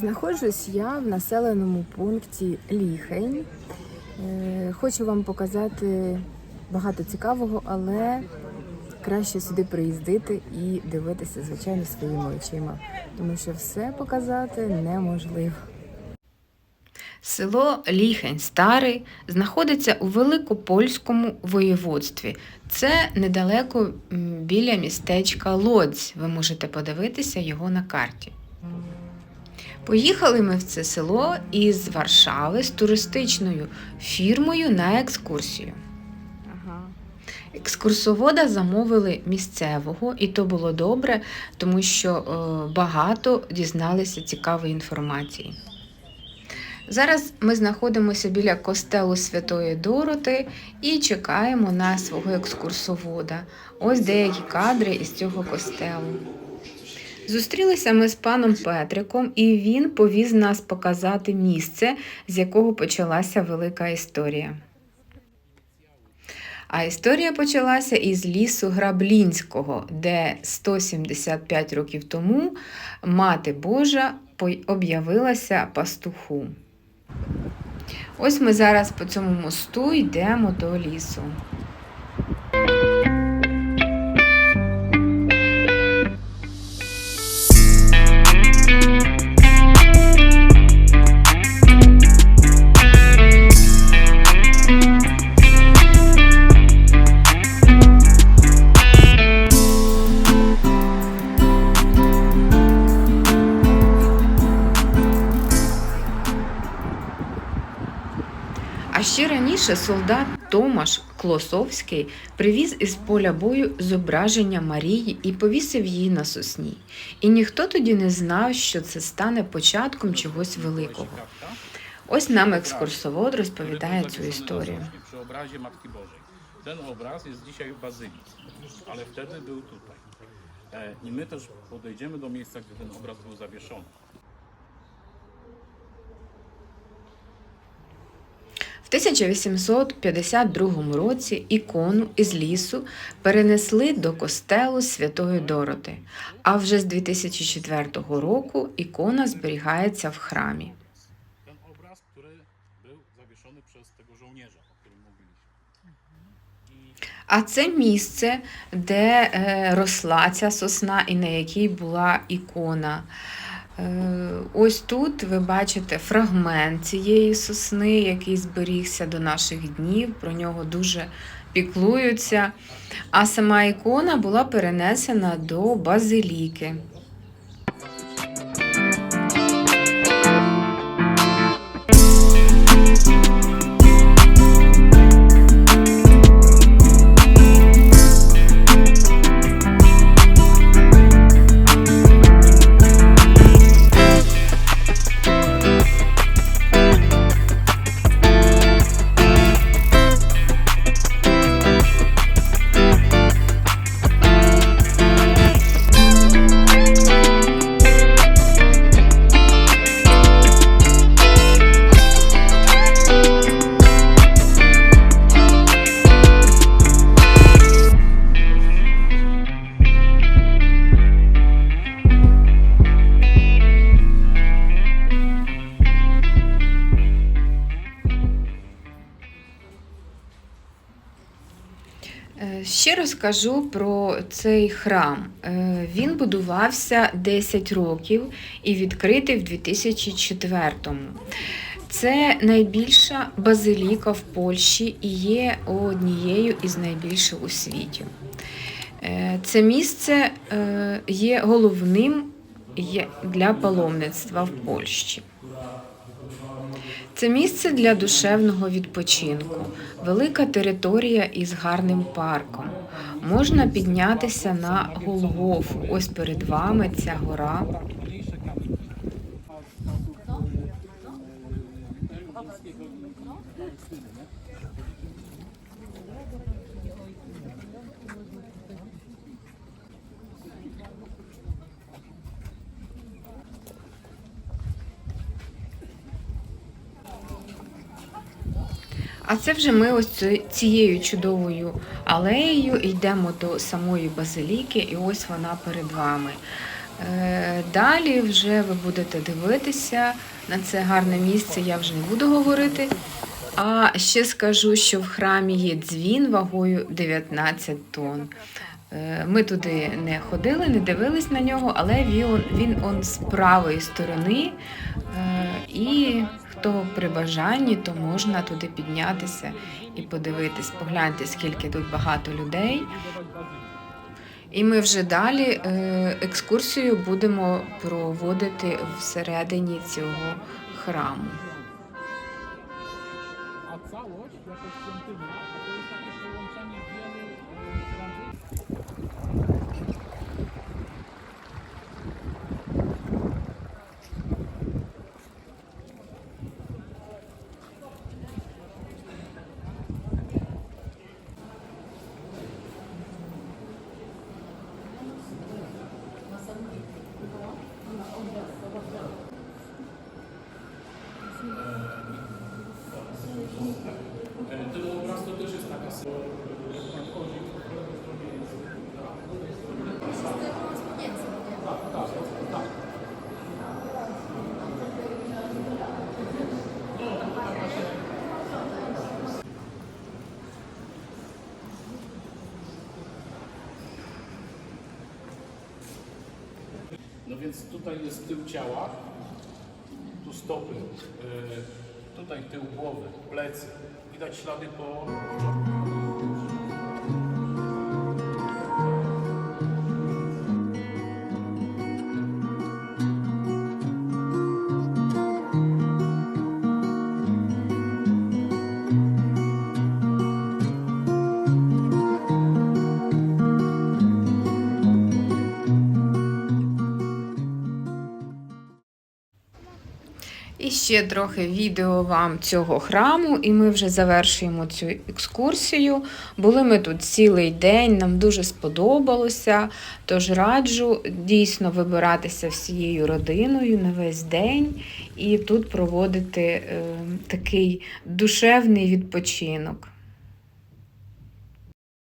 Знаходжусь я в населеному пункті Ліхень. Е, Хочу вам показати багато цікавого, але краще сюди приїздити і дивитися, звичайно, своїми очима, тому що все показати неможливо. Село Ліхень Старий знаходиться у Великопольському воєводстві. Це недалеко біля містечка Лодзь. Ви можете подивитися його на карті. Поїхали ми в це село із Варшави з туристичною фірмою на екскурсію. Ага. Екскурсовода замовили місцевого, і то було добре, тому що е, багато дізналися цікавої інформації. Зараз ми знаходимося біля костелу Святої Дороти і чекаємо на свого екскурсовода. Ось деякі кадри із цього костелу. Зустрілися ми з паном Петриком, і він повіз нас показати місце, з якого почалася велика історія. А історія почалася із лісу Граблінського, де 175 років тому Мати Божа об'явилася пастуху. Ось ми зараз по цьому мосту йдемо до лісу. А ще раніше солдат Томаш Клосовський привіз із поля бою зображення Марії і повісив її на сосні. І ніхто тоді не знав, що це стане початком чогось великого. Ось нам екскурсовод розповідає цю історію. Ten obraz jest dzisiaj w Bazylice, ale wtedy był tutaj. E, I my też podejdziemy do miejsca, gdzie ten obraz był. 1852 році ікону із лісу перенесли до костелу Святої Дороти, а вже з 2004 року ікона зберігається в храмі. А це місце, де е, росла ця сосна і на якій була ікона. Е, ось тут ви бачите фрагмент цієї сосни, який зберігся до наших днів. Про нього дуже піклуються. А сама ікона була перенесена до базиліки. Е, Ще розкажу про цей храм. Е, Він будувався 10 років і відкритий в 2004-му. Це найбільша базиліка в Польщі і є однією із найбільших у світі. Е, Це місце е, є головним для паломництва в Польщі. Це місце для душевного відпочинку, велика територія із гарним парком. Можна піднятися на Голгофу. Ось перед вами ця гора. А це вже ми ось цією чудовою алеєю йдемо до самої базиліки, і ось вона перед вами. Е, Далі вже ви будете дивитися на це гарне місце, я вже не буду говорити. А ще скажу, що в храмі є дзвін вагою 19 тонн. Е, Ми туди не ходили, не дивились на нього, але він, він он з правої сторони. Е, І хто при бажанні, то можна туди піднятися і подивитись. Погляньте, скільки тут багато людей. І ми вже далі е, екскурсію будемо проводити всередині цього храму. Jako świątynia więc tutaj jest tył ciała, tu stopy, y, tutaj tył głowy, plecy. Widać ślady po... Ще трохи відео вам цього храму, і ми вже завершуємо цю екскурсію. Були ми тут цілий день, нам дуже сподобалося. Тож раджу дійсно вибиратися всією родиною на весь день і тут проводити е, такий душевний відпочинок.